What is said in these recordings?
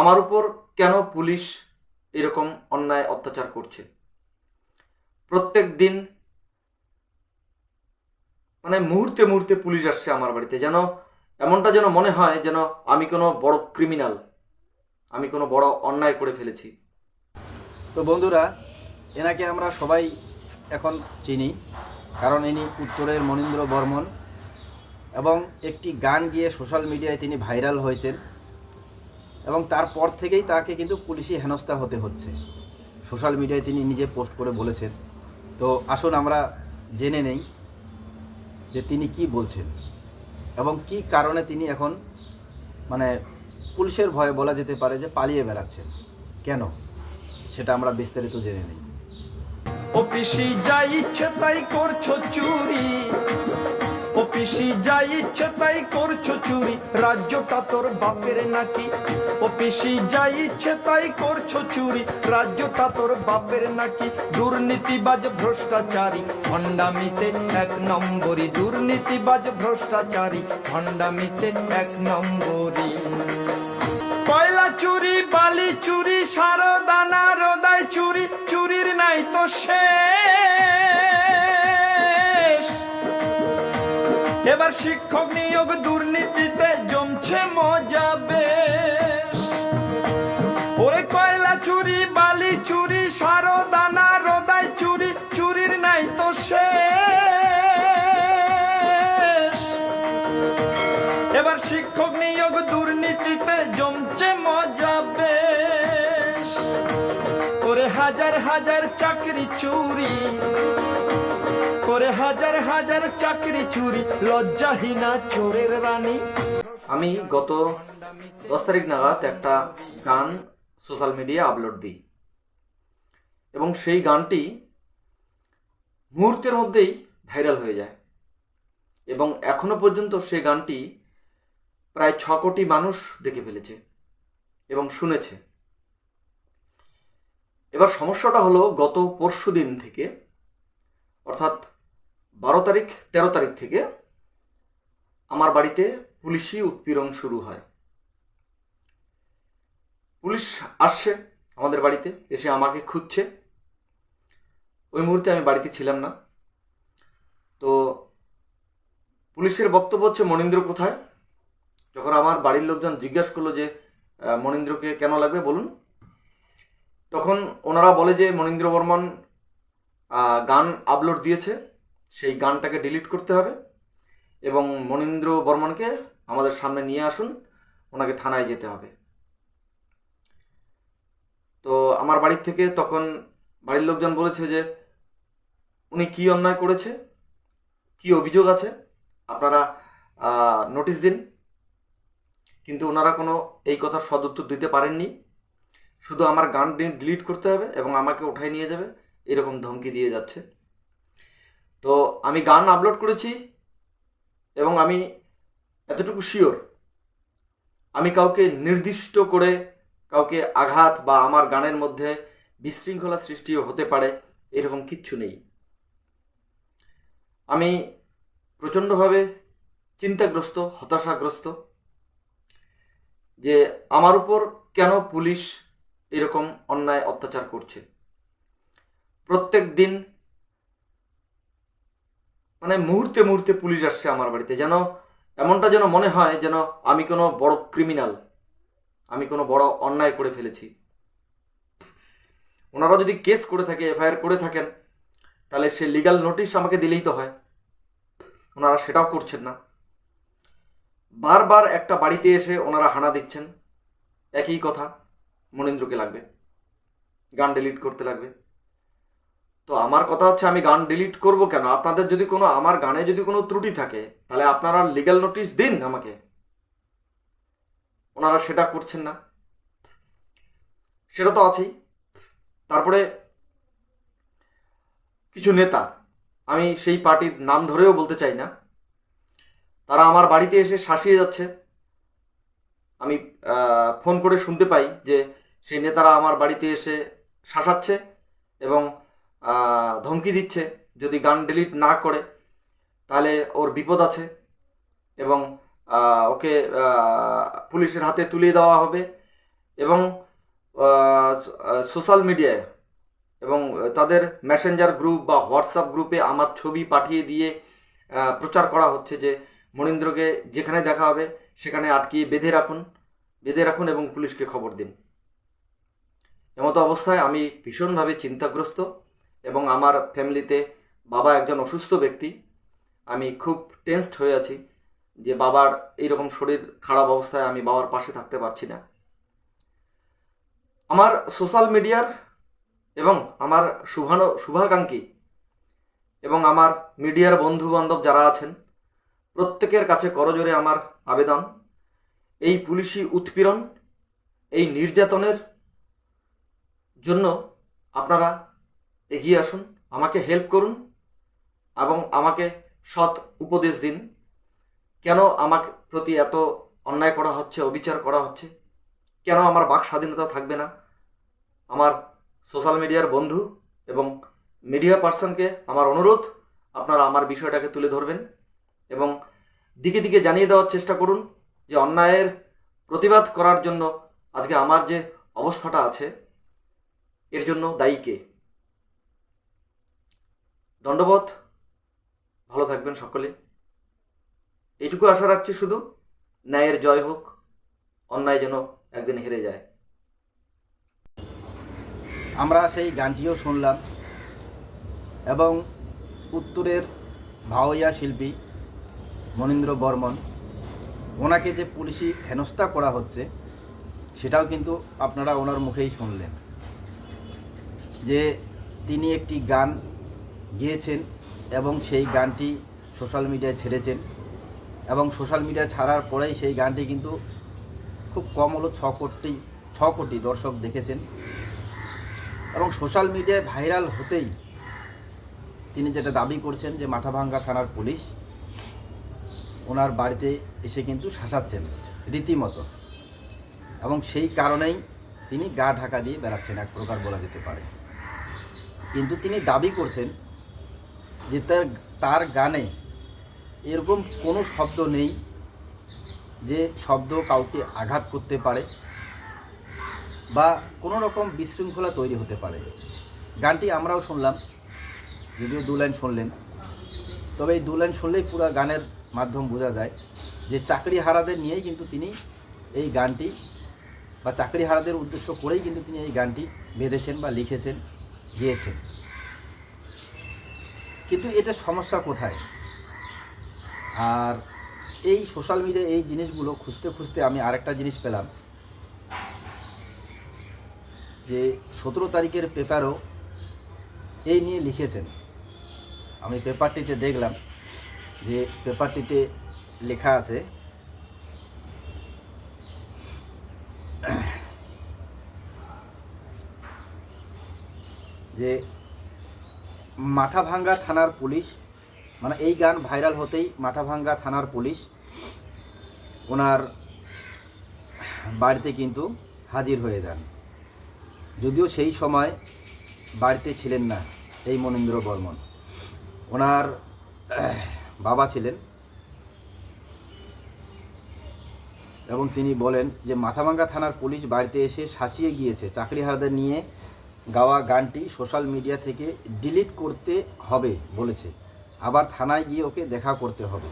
আমার উপর কেন পুলিশ এরকম অন্যায় অত্যাচার করছে? প্রত্যেক দিন মানে মুহূর্তে মুহূর্তে পুলিশ আসছে আমার বাড়িতে, যেন এমনটা যেন মনে হয় যেন আমি কোনো বড় ক্রিমিনাল আমি কোনো বড় অন্যায় করে ফেলেছি। তো বন্ধুরা, এনাকে আমরা সবাই এখন চিনি, কারণ ইনি উত্তরের মনীন্দ্র বর্মন এবং একটি গান গিয়ে সোশ্যাল মিডিয়ায় তিনি ভাইরাল হয়েছেন। এবং তারপর থেকেই তাকে কিন্তু পুলিশি হেনস্থা হতে হচ্ছে। সোশ্যাল মিডিয়ায় তিনি নিজে পোস্ট করে বলেছেন। তো আসুন আমরা জেনে নেই যে তিনি কি বলছেন এবং কি কারণে তিনি এখন মানে পুলিশের ভয়ে বলা যেতে পারে যে পালিয়ে বেড়াচ্ছেন। কেন? সেটা আমরা বিস্তারিত জেনে নিই। অফিসি যা ইচ্ছে তাই করছ চুরি। অফিসি যা ইচ্ছে তাই করছ চুরি। রাজ্যটা তোর বাপের নাকি? অফিসি যা ইচ্ছে তাই করছ চুরি। রাজ্যটা তোর বাপের নাকি? দুর্নীতিবাজ ভ্রষ্টাচারী। ভণ্ডামিতে এক নম্বরই, দুর্নীতিবাজ ভ্রষ্টাচারী। ভণ্ডামিতে এক নম্বরই। কয়লা চুরি, বালি চুরি, সারদানা, রোদাই চুরি। চুরির নাই তো শেষ এবার শিক্ষক নিয়োগ দুর্নীতিতে জমছে মজা হাজার হাজার চাকরি চুরি, লজ্জাহীনা চোরের রানী। আমি গত দশ তারিখ নাগাদ একটা গান সোশ্যাল মিডিয়া আপলোড দিই। এবং সেই গানটি মুহূর্তের মধ্যেই ভাইরাল হয়ে যায়। এবং এখনও পর্যন্ত সেই গানটি প্রায় ছ কোটি মানুষ দেখে ফেলেছে এবং শুনেছে। এবার সমস্যাটা হলো গত পরশু দিন থেকে, অর্থাৎ বারো তারিখ, তেরো তারিখ থেকে আমার বাড়িতে পুলিশি উৎপীড়ন শুরু হয়। পুলিশ আসছে আমাদের বাড়িতে, এসে আমাকে খুঁজছে। ওই মুহূর্তে আমি বাড়িতে ছিলাম না। তো পুলিশের বক্তব্য হচ্ছে, মনীন্দ্র কোথায়? যখন আমার বাড়ির লোকজন জিজ্ঞাসা করল যে মনীন্দ্রকে কেন লাগবে, বলুন। তখন ওনারা বলে যে, মনীন্দ্র বর্মন গান আপলোড দিয়েছে। সেই গানটাকে ডিলিট করতে হবে। এবং মনীন্দ্র বর্মনকে আমাদের সামনে নিয়ে আসুন, ওনাকে থানায় যেতে হবে। তো আমার বাড়ির থেকে তখন বাড়ির লোকজন বলেছে যে, উনি কি অন্যায় করেছে? কি অভিযোগ আছে? আপনারা নোটিশ দিন। কিন্তু ওনারা কোনো এই কথার সদুত্তর দিতে পারেননি। শুধু আমার গান ডিলিট করতে হবে এবং আমাকে উঠাই নিয়ে যাবে, এরকম ধমকি দিয়ে যাচ্ছে। তো আমি গান আপলোড করেছি এবং আমি এতটুকু শিওর আমি কাউকে নির্দিষ্ট করে কাউকে আঘাত বা আমার গানের মধ্যে বিশৃঙ্খলা সৃষ্টিও হতে পারে, এরকম কিচ্ছু নেই। আমি প্রচণ্ডভাবে চিন্তাগ্রস্ত, হতাশাগ্রস্ত যে আমার উপর কেন পুলিশ এরকম অন্যায় অত্যাচার করছে। প্রত্যেক দিন মানে মুহূর্তে মুহূর্তে পুলিশ আসছে আমার বাড়িতে, যেন এমনটা যেন মনে হয় যেন আমি কোনো বড় ক্রিমিনাল আমি কোনো বড় অন্যায় করে ফেলেছি। ওনারা যদি কেস করে থাকে, এফআইআর করে থাকেন, তাহলে সে লিগাল নোটিশ আমাকে দিলেই তো হয়। ওনারা সেটাও করছেন না। বারবার একটা বাড়িতে এসে ওনারা হানা দিচ্ছেন। একই কথা, মনীন্দ্রকে লাগবে। গান ডিলিট করতে লাগবে। তো আমার কথা হচ্ছে আমি গান ডিলিট করব কেন? আপনাদের যদি কোনো, আমার গানে যদি কোনো ত্রুটি থাকে, তাহলে আপনারা লিগ্যাল নোটিশ দিন আমাকে। ওনারা সেটা করছেন না। সেটা তো আছেই। তারপরে কিছু নেতা, আমি সেই পার্টির নাম ধরেও বলতে চাই না, তারা আমার বাড়িতে এসে শাসিয়ে যাচ্ছে। আমি ফোন করে শুনতে পাই যে সেই নেতারা আমার বাড়িতে এসে শাসাচ্ছে এবং ধমকি দিচ্ছে। যদি গান ডিলিট না করে, তাহলে ওর বিপদ আছে এবং ওকে পুলিশের হাতে তুলে দেওয়া হবে এবং সোশ্যাল মিডিয়ায় এবং তাদের মেসেঞ্জার গ্রুপ বা হোয়াটসঅ্যাপ গ্রুপে আমার ছবি পাঠিয়ে দিয়ে প্রচার করা হচ্ছে যে মনীন্দ্রকে যেখানে দেখা হবে সেখানে আটকিয়ে বেঁধে রাখুন বেঁধে রাখুন এবং পুলিশকে খবর দিন। এমতো অবস্থায় আমি ভীষণভাবে চিন্তাগ্রস্ত। এবং আমার ফ্যামিলিতে বাবা একজন অসুস্থ ব্যক্তি। আমি খুব টেনসড হয়ে আছি যে বাবার এইরকম শরীর খারাপ অবস্থায় আমি বাবার পাশে থাকতে পারছি না। আমার সোশ্যাল মিডিয়ার এবং আমার শুভানো, শুভাকাঙ্ক্ষী এবং আমার মিডিয়ার বন্ধু বান্ধব যারা আছেন, প্রত্যেকের কাছে করজোরে আমার আবেদন। এই পুলিশি উৎপীড়ন, এই নির্যাতনের জন্য আপনারা এগিয়ে আসুন, আমাকে হেল্প করুন এবং আমাকে সৎ উপদেশ দিন। কেন আমার প্রতি এত অন্যায় করা হচ্ছে, অবিচার করা হচ্ছে? কেন আমার বাক স্বাধীনতা থাকবে না? আমার সোশ্যাল মিডিয়ার বন্ধু এবং মিডিয়া পার্সনকে আমার অনুরোধ, আপনারা আমার বিষয়টাকে তুলে ধরবেন এবং দিকে দিকে জানিয়ে দেওয়ার চেষ্টা করুন যে অন্যায়ের প্রতিবাদ করার জন্য আজকে আমার যে অবস্থাটা আছে, এর জন্য দায়ী কে? দণ্ডবোধ। ভালো থাকবেন সকলে। এইটুকু আশা রাখছি শুধু, ন্যায়ের জয় হোক, অন্যায় যেন একদিন হেরে যায়। আমরা সেই গানটিও শুনলাম এবং উত্তরের ভাওয়াইয়া শিল্পী মনীন্দ্র বর্মন, ওনাকে যে পুলিশি হেনস্থা করা হচ্ছে, সেটাও কিন্তু আপনারা ওনার মুখেই শুনলেন। যে তিনি একটি গান গেয়েছেন এবং সেই গানটি সোশ্যাল মিডিয়ায় ছেড়েছেন এবং সোশ্যাল মিডিয়া ছাড়ার পরেই সেই গানটি কিন্তু খুব কম হলো, ছ কোটি ছ কোটি দর্শক দেখেছেন। এবং সোশ্যাল মিডিয়ায় ভাইরাল হতেই তিনি যেটা দাবি করছেন যে মাথাভাঙ্গা থানার পুলিশ ওনার বাড়িতে এসে কিন্তু শাসাচ্ছেন রীতিমতো। এবং সেই কারণেই তিনি গা ঢাকা দিয়ে বেড়াচ্ছেন, এক প্রকার বলা যেতে পারে। কিন্তু তিনি দাবি করছেন যে তার তার গানে এরকম কোনো শব্দ নেই যে শব্দ কাউকে আঘাত করতে পারে বা কোনো রকম বিশৃঙ্খলা তৈরি হতে পারে। গানটি আমরাও শুনলাম, যদিও দু লাইন শুনলেন। তবে এই দু লাইন শুনলেই পুরো গানের মাধ্যম বোঝা যায় যে চাকরি হারাদের নিয়েই কিন্তু তিনি এই গানটি বা চাকরি হারাদের উদ্দেশ্য করেই কিন্তু তিনি এই গানটি বেঁধেছেন বা লিখেছেন, গিয়েছেন। কিন্তু এটা সমস্যা কোথায়? আর এই সোশ্যাল মিডিয়ায় এই জিনিসগুলো খুঁজতে খুঁজতে আমি আরেকটা জিনিস পেলাম। যে সতেরো তারিখের পেপারও এই নিয়ে লিখেছেন। আমি পেপারটিতে দেখলাম যে পেপারটিতে লেখা আছে, যে মাথাভাঙ্গা থানার পুলিশ মানে এই গান ভাইরাল হতেই মাথাভাঙ্গা থানার পুলিশ ওনার বাড়িতে কিন্তু হাজির হয়ে যান। যদিও সেই সময় বাড়িতে ছিলেন না এই মনীন্দ্র বর্মন। ওনার বাবা ছিলেন এবং তিনি বলেন যে মাথাভাঙ্গা থানার পুলিশ বাড়িতে এসে শাসিয়ে গিয়েছে, চাকরিহারাদের নিয়ে গাওয়া গানটি সোশ্যাল মিডিয়া থেকে ডিলিট করতে হবে বলেছে। আবার থানায় গিয়ে ওকে দেখা করতে হবে।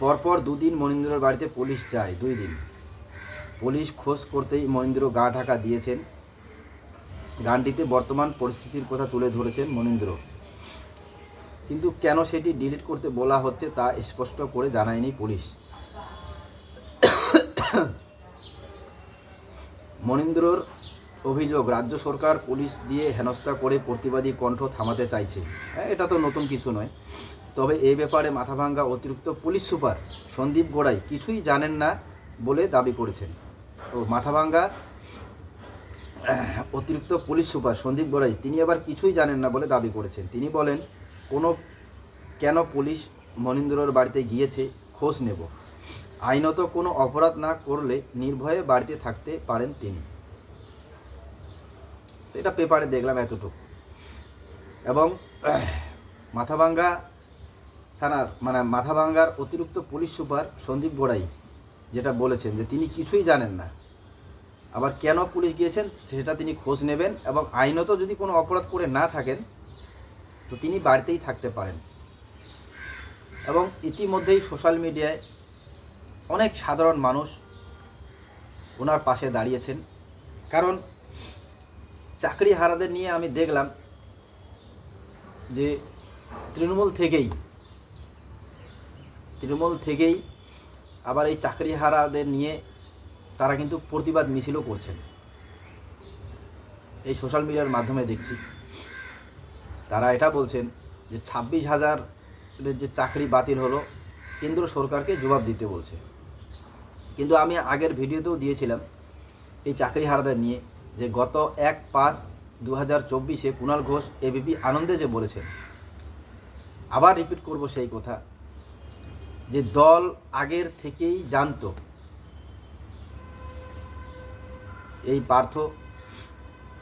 পরপর দুদিন মনীন্দ্রর বাড়িতে পুলিশ যায়, দুই দিন। পুলিশ খোঁজ করতেই মনীন্দ্র গা ঢাকা দিয়েছেন। গানটিতে বর্তমান পরিস্থিতির কথা তুলে ধরেছেন মনীন্দ্র। কিন্তু কেন সেটি ডিলিট করতে বলা হচ্ছে তা স্পষ্ট করে জানায়নি পুলিশ। মনীন্দ্রর অভিযোগ, রাজ্য সরকার পুলিশ দিয়ে হেনস্থা করে প্রতিবাদী কণ্ঠ থামাতে চাইছে। হ্যাঁ এটা তো নতুন কিছু নয়। তবে এ ব্যাপারে মাথাভাঙ্গা অতিরিক্ত পুলিশ সুপার সন্দীপ গোড়াই কিছুই জানেন না বলে দাবি করেছেন। ও মাথাভাঙ্গা অতিরিক্ত পুলিশ সুপার সন্দীপ গোড়াই, তিনি আবার কিছুই জানেন না বলে দাবি করেছেন। তিনি বলেন, কোনো, কেন পুলিশ মনীন্দ্রর বাড়িতে গিয়েছে, খোঁজ নেব। আইনত কোনো অপরাধ না করলে নির্ভয়ে বাড়িতে থাকতে পারেন তিনি। এটা পেপারে দেখলাম এতটুকু। এবং মাথাভাঙ্গা থানার মানে মাথাভাঙ্গার অতিরিক্ত পুলিশ সুপার সন্দীপ গোড়াই যেটা বলেছেন যে তিনি কিছুই জানেন না। আবার কেন পুলিশ গিয়েছেন সেটা তিনি খোঁজ নেবেন এবং আইনত যদি কোনো অপরাধ করে না থাকেন, তো তিনি বাড়িতেই থাকতে পারেন। এবং ইতিমধ্যেই সোশ্যাল মিডিয়ায় অনেক সাধারণ মানুষ ওনার পাশে দাঁড়িয়েছেন। কারণ চাকরি হারাদের নিয়ে আমি দেখলাম যে তৃণমূল থেকেই তৃণমূল থেকেই আবার এই চাকরি হারাদের নিয়ে তারা কিন্তু প্রতিবাদ মিছিলও করছেন। এই সোশ্যাল মিডিয়ার মাধ্যমে দেখছি। তারা এটা বলছেন যে ছাব্বিশ হাজার যে চাকরি বাতিল হলো, কেন্দ্র সরকারকে জবাব দিতে বলছে। কিন্তু আমি আগের ভিডিওতেও দিয়েছিলাম, এই চাকরি হারাদের নিয়ে যে গত এক পাঁচ দু হাজার চব্বিশে কুণাল ঘোষ এবিপি আনন্দে যে বলেছেন আবার রিপিট করব সেই কথা, যে দল আগের থেকেই জানতো এই পার্থ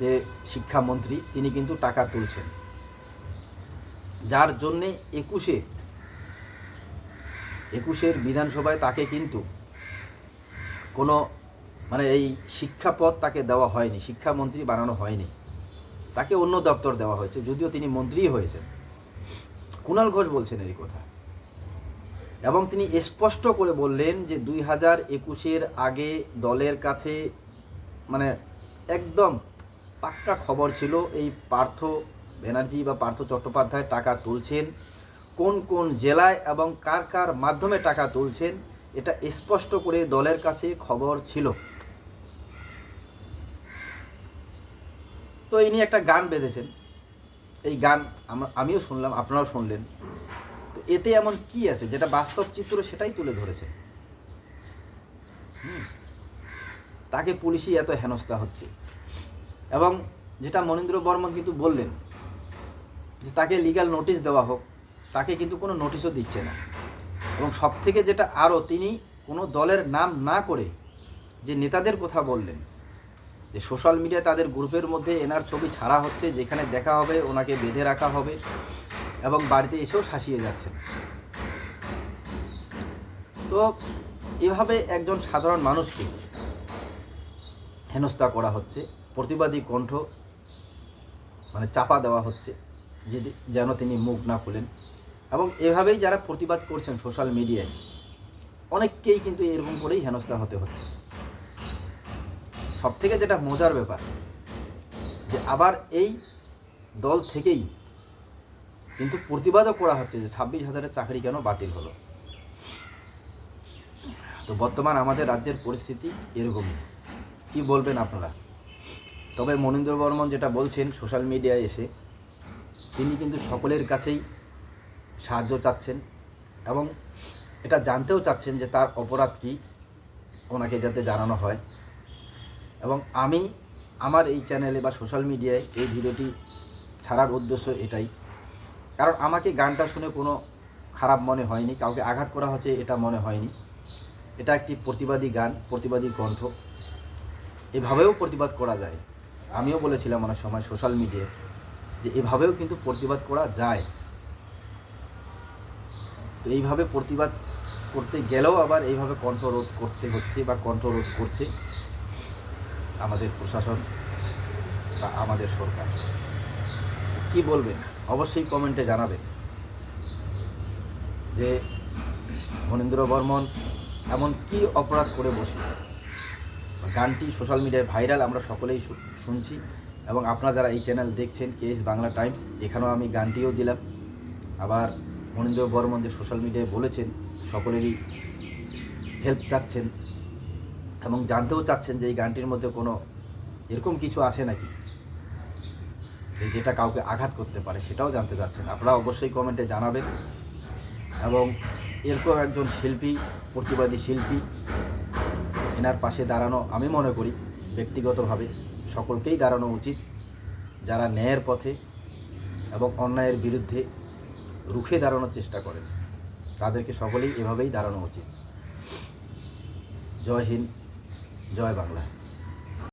যে শিক্ষামন্ত্রী, তিনি কিন্তু টাকা তুলছেন। যার জন্যে একুশে, একুশের বিধানসভায় তাকে কিন্তু কোনো মানে এই শিক্ষাপদ তাকে দেওয়া হয়নি, শিক্ষামন্ত্রী বানানো হয়নি। তাকে অন্য দপ্তর দেওয়া হয়েছে, যদিও তিনি মন্ত্রী হয়েছেন। কুণাল ঘোষ বলছেন এই কথা। এবং তিনি স্পষ্ট করে বললেন যে দুই হাজার একুশের আগে দলের কাছে মানে একদম পাক্কা খবর ছিল, এই পার্থ ব্যানার্জি বা পার্থ চট্টোপাধ্যায় টাকা তুলছেন, কোন কোন জেলায় এবং কার কার মাধ্যমে টাকা তুলছেন, এটা স্পষ্ট করে দলের কাছে খবর ছিল। তো ইনি একটা গান বেঁধেছেন। এই গান আমিও শুনলাম, আপনারাও শুনলেন। তো এতে এমন কি আছে যেটা বাস্তব চিত্র সেটাই তুলে ধরেছে। তাকে পুলিশই এত হেনস্থা হচ্ছে। এবং যেটা মনীন্দ্র বর্মন কিন্তু বললেন, যে তাকে লিগ্যাল নোটিশ দেওয়া হোক, তাকে কিন্তু কোনো নোটিশও দিচ্ছে না। এবং সব থেকে যেটা আরও, তিনি কোনো দলের নাম না করে যে নেতাদের কথা বললেন যে সোশ্যাল মিডিয়া তাদের গ্রুপের মধ্যে এনার ছবি ছাড়া হচ্ছে, যেখানে দেখা হবে, ওনাকে বেঁধে রাখা হবে এবং বাড়িতে এসেও শাসিয়ে যাচ্ছেন। তো এভাবে একজন সাধারণ মানুষকে হেনস্থা করা হচ্ছে, প্রতিবাদী কণ্ঠ মানে চাপা দেওয়া হচ্ছে, যে যেন তিনি মুখ না খুলেন। এবং এভাবেই যারা প্রতিবাদ করছেন সোশ্যাল মিডিয়ায়, অনেককেই কিন্তু এরকম করেই হেনস্থা হতে হচ্ছে। সব থেকে যেটা মজার ব্যাপার, যে আবার এই দল থেকেই কিন্তু প্রতিবাদও করা হচ্ছে যে ছাব্বিশ হাজারের চাকরি কেন বাতিল হলো। তো বর্তমান আমাদের রাজ্যের পরিস্থিতি এরকমই। কি বলবেন আপনারা? তবে মনীন্দ্র বর্মন যেটা বলছেন সোশ্যাল মিডিয়ায় এসে, তিনি কিন্তু সকলের কাছেই সাহায্য চাচ্ছেন এবং এটা জানতেও চাচ্ছেন যে তার অপরাধ কী, ওনাকে যাতে জানানো হয়। এবং আমি আমার এই চ্যানেলে বা সোশ্যাল মিডিয়ায় এই ভিডিওটি ছাড়ার উদ্দেশ্য এটাই। কারণ আমাকে গানটা শুনে কোনো খারাপ মনে হয়নি, কাউকে আঘাত করা হচ্ছে এটা মনে হয়নি। এটা একটি প্রতিবাদী গান, প্রতিবাদী কণ্ঠ এভাবেও প্রতিবাদ করা যায়। আমিও বলেছিলাম অনেক সময় সোশ্যাল মিডিয়ায় যে এভাবেও কিন্তু প্রতিবাদ করা যায়। তো এইভাবে প্রতিবাদ করতে গেলেও আবার এইভাবে কণ্ঠরোধ করতে হচ্ছে বা কণ্ঠরোধ করছে। আমাদের প্রশাসন বা আমাদের সরকার। কি বলবেন? অবশ্যই কমেন্টে জানাবেন। যে মনীন্দ্র বর্মন এমন কি অপরাধ করে বসে? গানটি সোশ্যাল মিডিয়ায় ভাইরাল, আমরা সকলেই শুনছি। এবং আপনারা যারা এই চ্যানেল দেখছেন, কেএস বাংলা টাইমস, এখানেও আমি গানটিও দিলাম। আবার মনীন্দ্র বর্মন যে সোশ্যাল মিডিয়ায় বলেছেন, সকলেরই হেল্প চাচ্ছেন। এবং জানতেও চাচ্ছেন যে এই গানটির মধ্যে কোনো এরকম কিছু আছে নাকি? যেটা কাউকে আঘাত করতে পারে সেটাও জানতে চাচ্ছেন। আপনারা অবশ্যই কমেন্টে জানাবেন। এবং এরকম একজন শিল্পী, প্রতিবাদী শিল্পী, এনার পাশে দাঁড়ানো আমি মনে করি ব্যক্তিগতভাবে সকলকেই দাঁড়ানো উচিত। যারা ন্যায়ের পথে এবং অন্যায়ের বিরুদ্ধে রুখে দাঁড়ানোর চেষ্টা করেন, তাদেরকে সকলেই এভাবেই দাঁড়ানো উচিত। জয় হিন্দ। জয় বাংলা